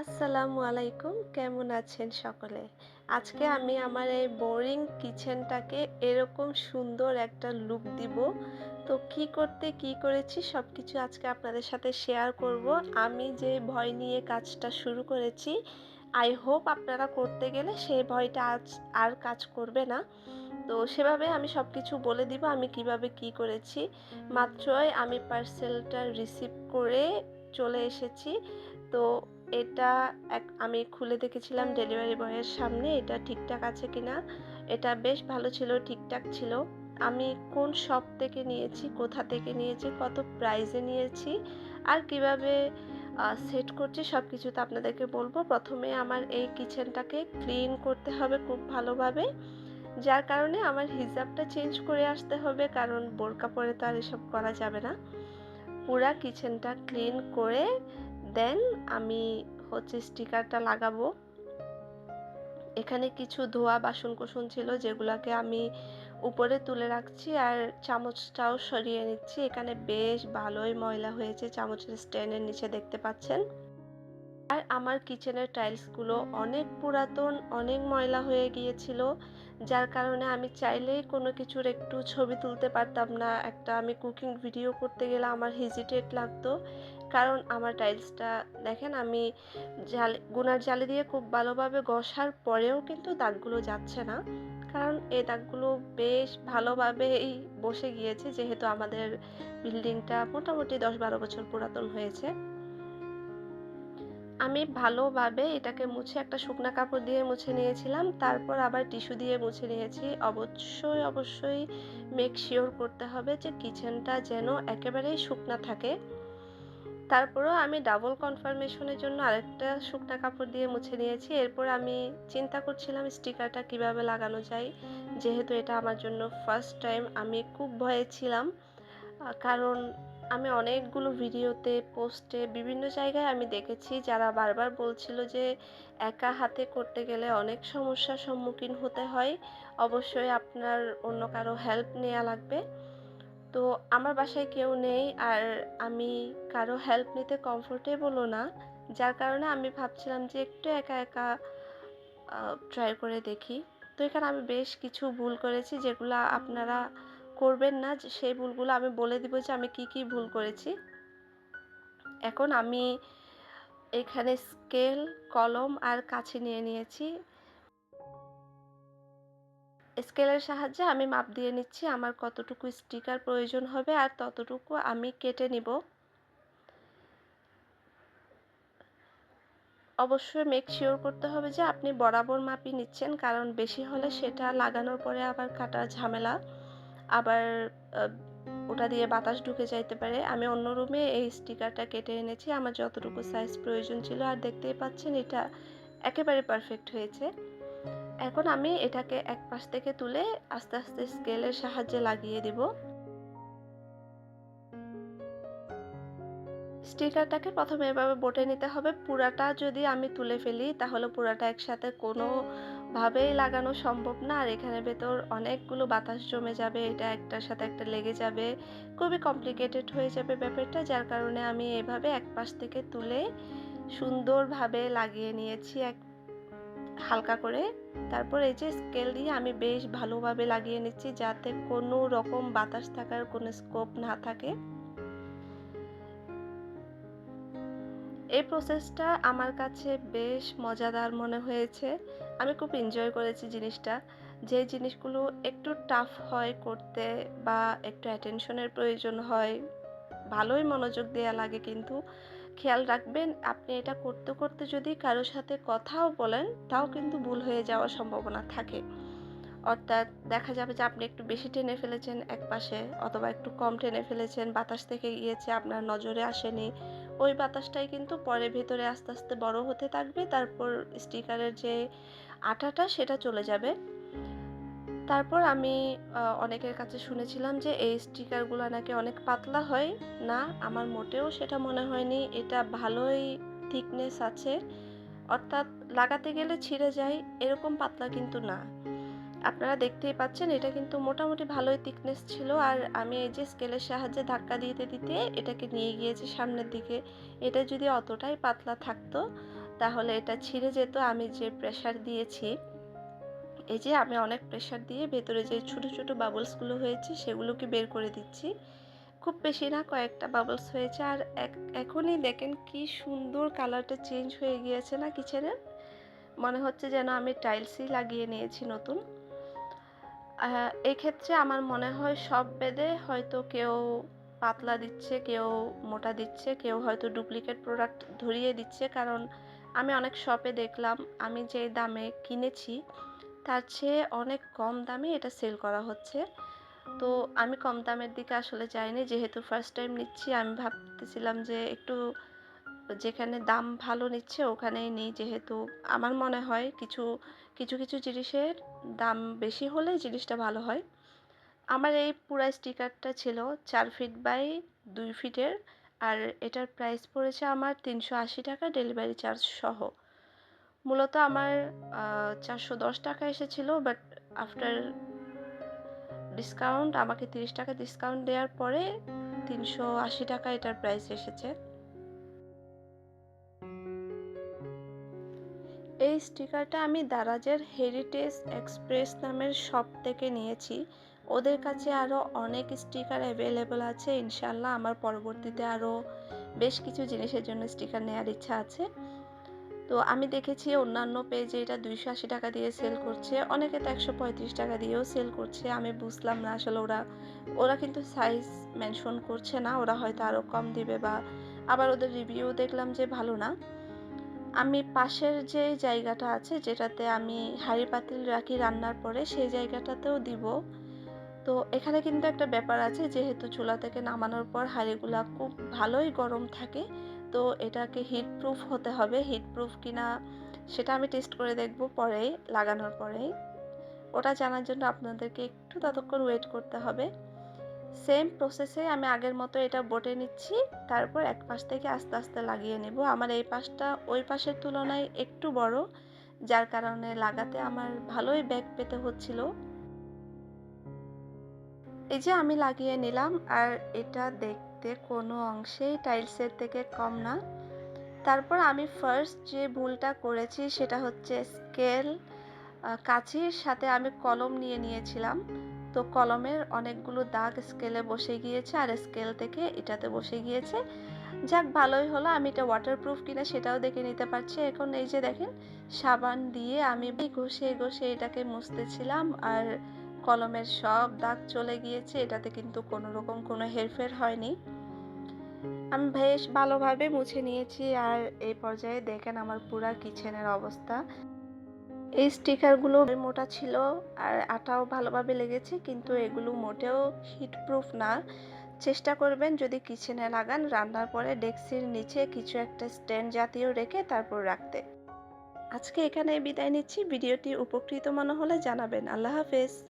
আসসালামু আলাইকুম, কেমন আছেন সকলে? আজকে আমি আমার এই বোরিং কিচেনটাকে এরকম সুন্দর একটা লুক দিব। তো কি করতে, কি করেছি সব কিছু আজকে আপনাদের সাথে শেয়ার করব। আমি যে ভয় নিয়ে কাজটা শুরু করেছি আই হোপ আপনারা করতে গেলে সেই ভয়টা আজ আর কাজ করবে না। তো সেভাবে আমি সব কিছু বলে দিব আমি কীভাবে কি করেছি। মাত্রই আমি পার্সেলটা রিসিভ করে চলে এসেছি। তো এটা এক, আমি খুলে দেখেছিলাম ডেলিভারি বয়ের সামনে, এটা ঠিকঠাক আছে কিনা? এটা বেশ ভালো ছিল, ঠিকঠাক ছিল। আমি কোন শপ থেকে নিয়েছি, কোথা থেকে নিয়েছি, কত প্রাইজে নিয়েছি, আর কীভাবে সেট করছি সব কিছু তো আপনাদেরকে বলব। প্রথমে আমার এই কিচেনটাকে ক্লিন করতে হবে খুব ভালোভাবে। যার কারণে আমার হিজাবটা চেঞ্জ করে আসতে হবে, কারণ বোরকা পরে তো আর এসব করা যাবে না। পুরা কিচেনটা ক্লিন করে দেন আমি হচ্ছে স্টিকারটা লাগাবো। এখানে কিছু ধোয়া বাসন কোসন ছিল যেগুলোকে আমি উপরে তুলে রাখছি আর চামচটাও সরিয়ে নিচ্ছি। এখানে বেশ ভালোই ময়লা হয়েছে চামচের স্ট্যান্ডের নিচে দেখতে পাচ্ছেন। আর আমার কিচেনের টাইলসগুলো অনেক পুরাতন, অনেক ময়লা হয়ে গিয়েছিল। যার কারণে আমি চাইলেই কোনো কিছুর একটু ছবি তুলতে পারতাম না। একটা আমি কুকিং ভিডিও করতে গেলে আমার হেজিটেট লাগতো। কারণ আমার টাইলসটা দেখেন, আমি জালি, গুনার জালি দিয়ে খুব ভালোভাবে ঘষার পরেও কিন্তু দাগগুলো যাচ্ছে না। কারণ এই দাগগুলো বেশ ভালোভাবেই বসে গিয়েছে, যেহেতু আমাদের বিল্ডিংটা মোটামুটি দশ বারো বছর পুরাতন হয়েছে। আমি ভালোভাবে এটাকে মুছে একটা শুকনো কাপড় দিয়ে মুছে নিয়েছিলাম, তারপর আবার টিস্যু দিয়ে মুছে নিয়েছি। অবশ্যই অবশ্যই মেক শিওর করতে হবে যে কিচেনটা যেন একেবারেই শুকনা থাকে। তারপরেও আমি ডাবল কনফার্মেশনের জন্য আরেকটা শুকনা কাপড় দিয়ে মুছে নিয়েছি। এরপর আমি চিন্তা করছিলাম স্টিকারটা কীভাবে লাগানো যায়। যেহেতু এটা আমার জন্য ফার্স্ট টাইম আমি খুব ভয়ে ছিলাম। কারণ আমি অনেকগুলো ভিডিওতে পোস্টে বিভিন্ন জায়গায় আমি দেখেছি, যারা বারবার বলছিল যে একা হাতে করতে গেলে অনেক সমস্যার সম্মুখীন হতে হয়। অবশ্যই আপনার অন্য কারও হেল্প নেওয়া লাগবে। তো আমার বাসায় কেউ নেই আর আমি কারও হেল্প নিতে কমফোর্টেবলও না। যার কারণে আমি ভাবছিলাম যে একটু একা একা ট্রাই করে দেখি। তো এখানে আমি বেশ কিছু ভুল করেছি যেগুলো আপনারা করবেন না। সেই ভুলগুলো আমি বলে দিব যে আমি কি কি ভুল করেছি। এখন আমি এখানে স্কেল কলম আর কাছি নিয়ে নিয়েছি। স্কেলের সাহায্যে আমি মাপ দিয়ে নিচ্ছি আমার কতটুকু স্টিকার প্রয়োজন হবে আর ততটুকু আমি কেটে নিব। অবশ্যই মেক শিওর করতে হবে যে আপনি বরাবর মাপি নিচ্ছেন, কারণ বেশি হলে সেটা লাগানোর পরে আবার কাটা ঝামেলা। আবার ওটা দিয়ে বাতাস ঢুকে যাইতে পারে। আমি অন্য রুমে এই স্টিকারটা কেটে এনেছি, আমার যতটুকু সাইজ প্রয়োজন ছিল, আর দেখতেই পাচ্ছেন এটা একেবারে পারফেক্ট হয়েছে। এখন আমি এটাকে এক পাশ থেকে তুলে আস্তে আস্তে স্কেলের সাহায্যে লাগিয়ে দিব। স্টিকারটাকে প্রথমে এভাবে বটে নিতে হবে। পুরাটা যদি আমি তুলে ফেলি, তাহলে পুরাটা একসাথে কোনোভাবেই লাগানো সম্ভব না। আর এখানে ভেতর অনেকগুলো বাতাস জমে যাবে, এটা একটার সাথে একটা লেগে যাবে। খুবই কমপ্লিকেটেড হয়ে যাবে ব্যাপারটা, যার কারণে আমি এভাবে এক পাশ থেকে তুলে সুন্দরভাবে লাগিয়ে নিয়েছি এক হালকা করে। তারপর এই যে স্কেল দিয়ে আমি বেশ ভালোভাবে লাগিয়ে নিচ্ছি যাতে কোনো রকম বাতাস থাকার কোনো স্কোপ না থাকে। এই প্রসেসটা আমার কাছে বেশ মজাদার মনে হয়েছে। আমি খুব এনজয় করেছি জিনিসটা। যে জিনিসগুলো একটু টাফ হয় করতে বা একটু অ্যাটেনশনের প্রয়োজন হয়, ভালোই মনোযোগ দেওয়া লাগে কিন্তু। খেয়াল রাখবেন, আপনি এটা করতে করতে যদি কারোর সাথে কথাও বলেন, তাও কিন্তু ভুল হয়ে যাওয়ার সম্ভাবনা থাকে। অর্থাৎ দেখা যাবে যে আপনি একটু বেশি টেনে ফেলেছেন এক পাশে অথবা একটু কম টেনে ফেলেছেন, বাতাস থেকে গিয়েছে, আপনার নজরে আসেনি, ওই বাতাসটাই কিন্তু পরে ভেতরে আস্তে আস্তে বড় হতে থাকবে, তারপর স্টিকারের যে আটাটা সেটা চলে যাবে। তারপর আমি অনেকের কাছে শুনেছিলাম যে এই স্টিকারগুলো নাকি অনেক পাতলা হয়। না, আমার মোটেও সেটা মনে হয়নি। এটা ভালোই থিকনেস আছে। অর্থাৎ লাগাতে গেলে ছিঁড়ে যায়, এরকম পাতলা কিন্তু না। আপনারা দেখতেই পাচ্ছেন, এটা কিন্তু মোটামুটি ভালোই থিকনেস ছিল। আর আমি এই যে স্কেলের সাহায্যে ধাক্কা দিতে দিতে এটাকে নিয়ে গিয়েছি সামনের দিকে। এটা যদি অতটাই পাতলা থাকতো, তাহলে এটা ছিঁড়ে যেত। আমি যে প্রেশার দিয়েছি এই যে আমি অনেক প্রেশার দিয়ে ভেতরে যে ছোট ছোট বাবলসগুলো হয়েছে সেগুলোকে বের করে দিচ্ছি। খুব বেশি না, কয়েকটা বাবলস হয়েছে। আর এখনই দেখেন কি সুন্দর কালারটা চেঞ্জ হয়ে গিয়েছে না কিচেনের মনে হচ্ছে যেন আমি টাইলসই লাগিয়ে নিয়েছি নতুন। এক্ষেত্রে আমার মনে হয় সব বেদে হয়তো কেউ পাতলা দিচ্ছে, কেউ মোটা দিচ্ছে, কেউ হয়তো ডুপ্লিকেট প্রোডাক্ট ধরিয়ে দিচ্ছে। কারণ আমি অনেক শপে দেখলাম, আমি যে দামে কিনেছি তার চেয়ে অনেক কম দামে এটা সেল করা হচ্ছে। তো আমি কম দামের দিকে আসলে যাইনি, যেহেতু ফার্স্ট টাইম নিচ্ছি, আমি ভাবতেছিলাম যে একটু যেখানে দাম ভালো নিচ্ছে ওখানেই নিই। যেহেতু আমার মনে হয় কিছু কিছু কিছু জিনিসের দাম বেশি হলে জিনিসটা ভালো হয়। আমার এই পুরা স্টিকারটা ছিল চার ফিট বাই দুই ফিটের আর এটার প্রাইস পড়েছে আমার তিনশো আশি টাকা ডেলিভারি চার্জ সহ। মূলত আমার চারশো দশ টাকা এসেছিল বাট আফটার ডিসকাউন্ট আমাকে তিরিশ টাকা ডিসকাউন্ট দেওয়ার পরে তিনশো আশি টাকা এটার প্রাইস এসেছে। এই স্টিকারটা আমি দারাজের হেরিটেজ এক্সপ্রেস নামের শপ থেকে নিয়েছি। ওদের কাছে আরও অনেক স্টিকার অ্যাভেলেবল আছে ইনশাল্লাহ আমার পরবর্তীতে আরও বেশ কিছু জিনিসের জন্য স্টিকার নেওয়ার ইচ্ছা আছে। তো আমি দেখেছি অন্যান্য পেজে এটা দুইশো আশি টাকা দিয়ে সেল করছে, অনেকে তো একশো পঁয়ত্রিশ টাকা দিয়েও সেল করছে। আমি বুঝলাম না আসলে ওরা ওরা কিন্তু সাইজ মেনশন করছে না, ওরা হয়তো আরও কম দিবে বা আবার ওদের রিভিউ দেখলাম যে ভালো না। আমি পাশের যে জায়গাটা আছে যেটাতে আমি হাঁড়ি পাতিল রাখি রান্নার পরে সেই জায়গাটাতেও দিব। তো এখানে কিন্তু একটা ব্যাপার আছে, যেহেতু চুলা থেকে নামানোর পর হাঁড়িগুলা খুব ভালোই গরম থাকে তো এটাকে হিট প্রুফ হতে হবে। হিট প্রুফ কিনা সেটা আমি টেস্ট করে দেখব পরেই লাগানোর পরেই। ওটা জানার জন্য আপনাদেরকে একটু ততক্ষণ ওয়েট করতে হবে। সেম প্রসেসে আমি আগের মতো এটা বটে নিচ্ছি, তারপর এক পাশ থেকে আস্তে আস্তে লাগিয়ে নেব। আমার এই পাশটা ওই পাশের তুলনায় একটু বড়, যার কারণে লাগাতে আমার ভালোই ব্যাগ পেতে হচ্ছিল। এই যে আমি লাগিয়ে নিলাম, আর এটা দেখতে কোনো অংশেই টাইলসের থেকে কম না। তারপর আমি ফার্স্ট যে ভুলটা করেছি সেটা হচ্ছে স্কেল কাছির সাথে আমি কলম নিয়ে নিয়েছিলাম। তো কলমের অনেকগুলো দাগ স্কেলে বসে গিয়েছে আর স্কেল থেকে এটাতে বসে গিয়েছে। যাক, ভালোই হলো। আমি এটা ওয়াটারপ্রুফ কিনা সেটাও দেখে নিতে পারছি। এখন এই যে দেখেন, সাবান দিয়ে আমি ঘষে ঘষে এটাকে মুছতেছিলাম আর কলমের সব দাগ চলে গিয়েছে, এটাতে কিন্তু কোনো রকম কোনো হেরফের হয়নি। আমি বেশ ভালোভাবে মুছে নিয়েছি আর এই পর্যায়ে দেখেন আমার পুরা কিচেনের অবস্থা। এই স্টিকারগুলো মোটা ছিল আর আটাও ভালোভাবে লেগেছে, কিন্তু এগুলো মোটেও হিটপ্রুফ না। চেষ্টা করবেন যদি কিচেনে লাগান, রান্নার পরে ডেক্সির নিচে কিছু একটা স্ট্যান্ড জাতীয় রেখে তারপর রাখতে। আজকে এখানে বিদায় নিচ্ছি। ভিডিওটি উপকৃত মনে হলে জানাবেন। আল্লাহ হাফেজ।